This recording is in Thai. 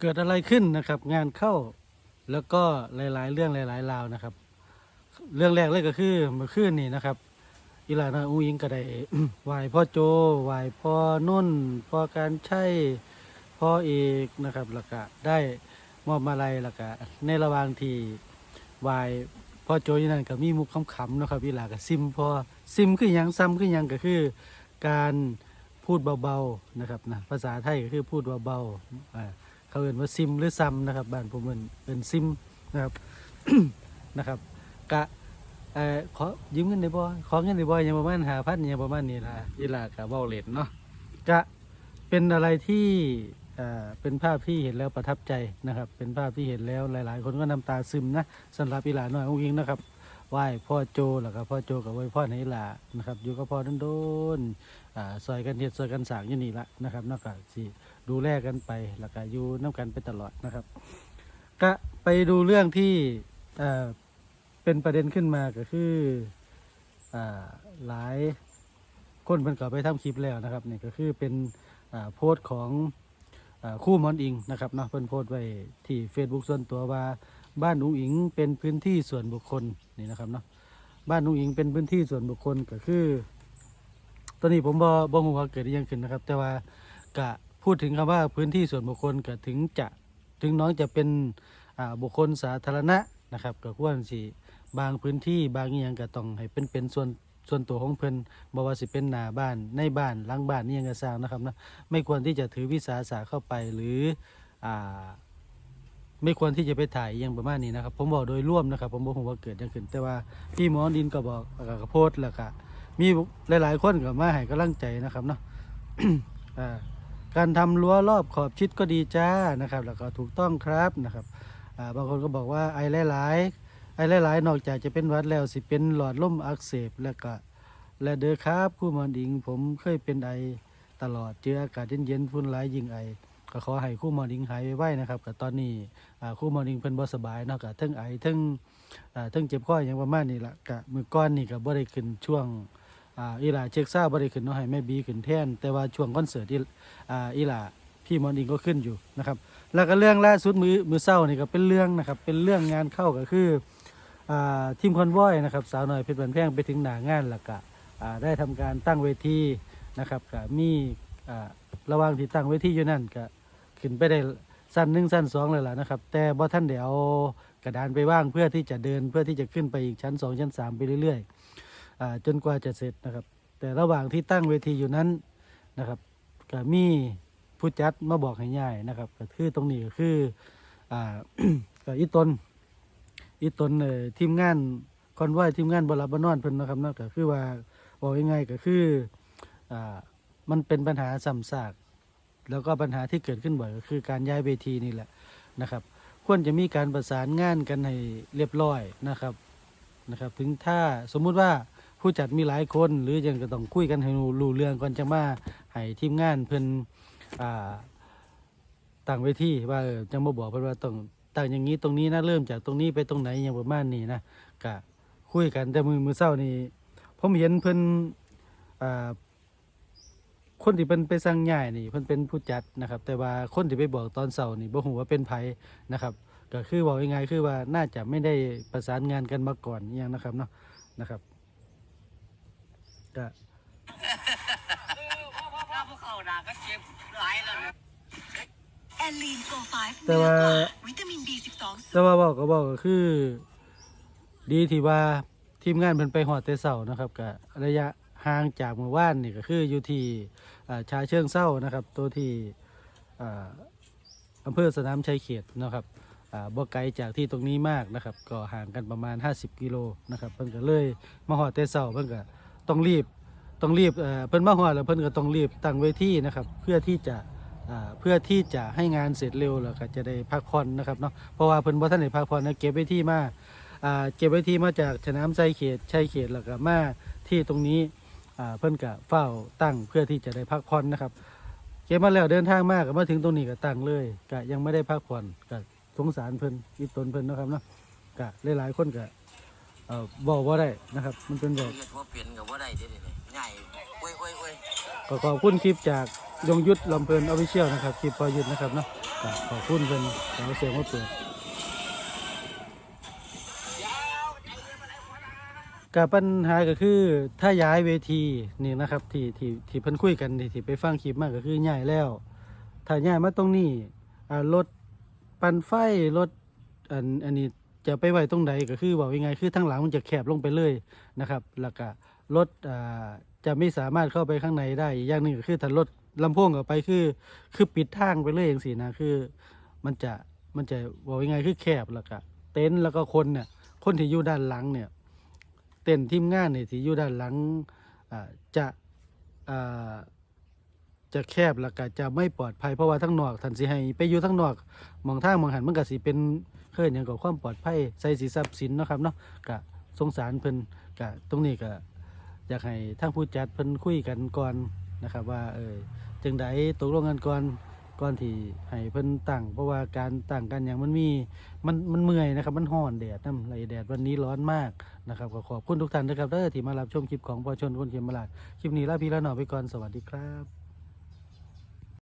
เกิดอะไรขึ้นนะครับ งานเข้าแล้วก็หลาย ๆ เรื่องหลายๆราวนะครับ เรื่องแรกเลยก็คือเมื่อคืนนี่นะครับอีหลานอูยิงก็ได้ไหวพ่อโจไหวพ่อนุ่นพ่อการใช่พ่อเอกนะครับแล้วก็ได้มอบมาลัยแล้วก็ในระหว่างที่ไหวพ่อโจอยู่นั่นก็มีมุกขำๆนะครับอีหลาก็ซิมพอซิมคือยังซ้ำคือยังก็คือการพูดเบาๆนะครับนะภาษาไทยก็คือพูดเบาๆอ่า เขาเอ่นว่าซิมหรือซ้ำนะครับบ้านผมเอิ้นเป็นซิมนะครับนะครับกะเออขอยืมเงินได้บ่ขอเงินได้บ่อยังประมาณหาพันยังประมาณนี้ล่ะอีหลากะเว้าเล่นเนาะกะเป็นอะไรที่เอ่อเป็นภาพที่เห็นแล้วประทับใจนะครับ เป็นภาพที่เห็นแล้วหลาย ๆ คนก็น้ำตาซึมนะสำหรับอีหลาน้อยอุ้งอิงนะครับไหว้พ่อโจแล้วก็พ่อโจกับไหว้พ่อให้อีหลานะครับ อยู่กับพ่อโดนๆอ่า ซอยกันเฮ็ดซอยกันสร้างอยู่นี่ละนะครับนอกจากสิดูแลกันไปแล้วก็อยู่น้กันไปตลอดนะครับ ก็ไปดูเรื่องที่เป็นประเด็นขึ้นมาก็คือหลายคนเพิ่นก็ไปทำคลิปแล้วนะครับนี่ก็คือเป็นโพสต์ของอคู่มอนอิงนะครับเนาะเพิ่นโพสต์ไว้ที่ Facebook ส่วนตัวว่าบ้านอุ้งอิงเป็นพื้นที่ส่วนบุคคลนี่นะครับเนาะบ้านอุ้งอิงเป็นพื้นที่ส่วนบุคคลก็คือ ตอนนี้ผมบ่บ่ฮู้ว่าเกิดอิหยังขึ้นนะครับ แต่ว่าก็พูดถึงคำว่าพื้นที่ส่วนบุคคลก็ถึงจะถึงน้องจะเป็นอ่าบุคคลสาธารณะนะครับก็ควรสิบางพื้นที่บางอหย่างก็ต้องให้เป็นเป็นส่วนส่วนตัวของเพิ่นบ่ว่าสิเป็นหน้าบ้านในบ้านหลังบ้านนี่ยังก็สร้างนะครับนะไม่ควรที่จะถือวิสาสะเข้าไปหรืออ่า ไม่ควรที่จะไปถ่ายอหยังประมาณนี้นะครับ ผมบอกโดยร่วมนะครับ ผมบอกว่าเกิดอยังขึ้น แต่ว่าพี่หมอดินก็บอกแล้วก็โพสต์แล้วก็ มีหลาย ๆ คนก็มาให้กำลังใจนะครับเนาะการทำรั้วรอบขอบชิดก็ดีจ้านะครับ แล้วก็ถูกต้องครับนะครับบางคนก็บอกว่าไอหลายๆไอหลายๆ นอกจากจะเป็นวัดแล้วสิเป็นหลอดลมอักเสบแล้วก็และเด้อครับคู่มอนดิง ผมเคยเป็นไอตลอดเจออากาศเย็นๆฝุ่นหลายยิงไอก็ขอให้คู่มอนดิงหายไวๆนะครับกับตอนนี้คู่มอนดิงเพิ่นบ่สบายเนาะก็เทั้งไอทั้งทั้งเจ็บคออย่างประมาณนี้ละก็มือก้อนนี่ก็บ่ได้ขึ้นช่วง อ่าอีหล่าเช็คซ่าบ่ได้ขึ้นเนาะให้แม่บีขึ้นแทนแต่ว่าช่วงคอนเสิร์ตที่อ่าอีหล่าพี่มอนดิงก็ขึ้นอยู่นะครับ แล้วก็เรื่องล่าสุดมือมือเศร้านี่ก็เป็นเรื่องนะครับเป็นเรื่องงานเข้าก็คืออ่าทีมคอนวอยนะครับสาวหน้อยเพชรบันแพงไปถึงหนางานแล้วก็อ่าได้ทำการตั้งเวทีนะครับก็มีอ่าระหว่างที่ตั้งเวทีอยู่นั่นก็ขึ้นไปได้สั้นหนึ่งสั้นสองเลยล่ะนะครับ แต่บ่ท่านเดี๋ยวกระดานไปว่างเพื่อที่จะเดินเพื่อที่จะขึ้นไปอีกชั้นสองชั้นสามไปเรื่อยๆ จนกว่าจะเสร็จนะครับ แต่ระหว่างที่ตั้งเวทีอยู่นั้นนะครับก็มีผู้จัดมาบอกให้ย่ายนะครับก็คือตรงนี้ก็คืออ่าก็อีตนอีตนเอ่อทีมงานคอนไว้ทีมงานบรับบนอนเพิ่นนะครับนาะก็คือว่าบอกยังไงก็คืออ่ามันเป็นปัญหาซ้ำซากแล้วก็ปัญหาที่เกิดขึ้นบ่อยก็คือการย้ายเวทีนี่แหละนะครับ ควรจะมีการประสานงานกันให้เรียบร้อยนะครับนะครับ ถึงถ้าสมมุติว่า ผู้จัดมีหลายคน หรือยังก็ต้องคุยกันให้รู้เรื่องก่อนจะมาให้ทีมงานเพิ่นอ่าตั้งไว้ที่ว่าเออจังมาบอกเพิ่นว่าต้องตั้งอย่างนี้ตรงนี้นะเริ่มจากตรงนี้ไปตรงไหนอย่างประมาณนี้นะก็คุยกันแต่มือมือเศร้านี่ผมเห็นเพิ่นอ่าคนที่เป็นไปสั่งย้ายนี่เพิ่นเป็นผู้จัดนะครับ แต่ว่าคนที่ไปบอกตอนเสาร์นี่บ่ฮู้ว่าเป็นไผนะครับ ก็คือบอกยังไงคือว่าน่าจะไม่ได้ประสานงานกันมาก่อนอย่างนะครับเนาะนะครับ ก็ถ้าพวกเขาด่าก็เจ็บหลายแล้วนะแอลลีนโกไฟฟ์แต่ว่าวิตามิน B12 แต่ว่าบอกก็บอกก็คือ ดีที่ว่าทีมงานเพิ่นไปหอดแต่เสานะครับกับระยะห่างจากหมู่บ้านนี่ก็คืออยู่ที่อ่าชาเชิงเศร้านะครับ ตัวที่อ่าอำเภอสนามชัยเขตนะครับอ่าบ่ไกลจากที่ตรงนี้มากนะครับ ก็ห่างกันประมาณ 50 กิโลนะครับเพิ่นก็เลยมาหอดแต่เสาเพิ่นก็ ต้องรีบต้องรีบเอ่อเพิ่นมาหอดแล้วเพิ่นก็ต้องรีบตั้งเวทีนะครับ เพื่อที่จะเพื่อที่จะให้งานเสร็จเร็วแล้วก็จะได้พักผ่อนนะครับเนาะเพราะว่าเพิ่นบ่ทันได้พักผ่อนนะเก็บไว้ที่มาเก็บไว้ที่มาจากสนามไซเขตชัยเขตแล้วก็มาที่ตรงนี้เพิ่นก็เฝ้าตั้งเพื่อที่จะได้พักผ่อนนะครับ เก็บมาแล้วเดินทางมากก็มาถึงตรงนี้ก็ตั้งเลยก็ยังไม่ได้พักผ่อนก็สงสารเพิ่นอีตนเพิ่นนะครับเนาะก็หลายๆคนก็ เอ่อบอกว่าได้นะครับ มันเป็นแบบเฮ็ดว่าเปลี่ยนกับว่าได้เด้อนี่ง่ายโอ้ยโอ้ยโอ้ยขอขอบคุณคลิปจากยงยุทธลำเพลินออฟฟิเชียลนะครับคลิปพอยุทธนะครับเนาะก็ขอบคุณเป็นเอาเสียงมาเปิดกับปัญหาก็คือถ้าย้ายเวทีนี่นะครับที่ที่ที่เพิ่นคุยกันที่ที่ไปฟังคลิปมากก็คือย้ายแล้ว ถ้าย้ายมาตรงนี้อ่ารถปันไฟรถอันอันนี้ จะไปไว้ตรงใดก็คือบอกยังไงคือทั้งหลังมันจะแคบลงไปเลยนะครับแล้วก็รถจะไม่สามารถเข้าไปข้างในได้อีกอย่างหนึ่งก็คือถ้ารถลำโพงเข้าไปคือ คือปิดทางไปเลยอย่างสีนะคือ มันจะมันจะบอกยังไงคือแคบแล้วก็เต็นท์แล้วก็คนเนี่ยคนที่อยู่ด้านหลังเนี่ยเต็นท์ทีมงานเนี่ยที่อยู่ด้านหลังจะจะแคบแล้วก็จะไม่ปลอดภัยเพราะว่าทั้งนอกทันสิให้ไปอยู่ทั้งนอกมองทางมองหันมันก็สิเป็น เคลื่อนอย่างกับความปลอดภัยใส่สีทรัพย์สินนะครับเนาะก็สงสารเพิ่นก็ตรงนี้ก็อยากให้ทางผู้จัดเพิ่นคุยกันก่อนนะครับ ว่าเออจึงไดตกลงกันก่อนก่อนที่ให้เพิ่นตั้งเพราะว่าการตั้งกันอย่างมันมีมันมันเมื่อยนะครับ มันร้อนแดดน้ำไรแดดวันนี้ร้อนมากนะครับก็ขอบคุณทุกท่านนะครับเด้อที่มารับชมคลิปของพอชนคนเขียนมาลาดคลิปนี้ลาพี่ละหน่อไปก่อนสวัสดีครับ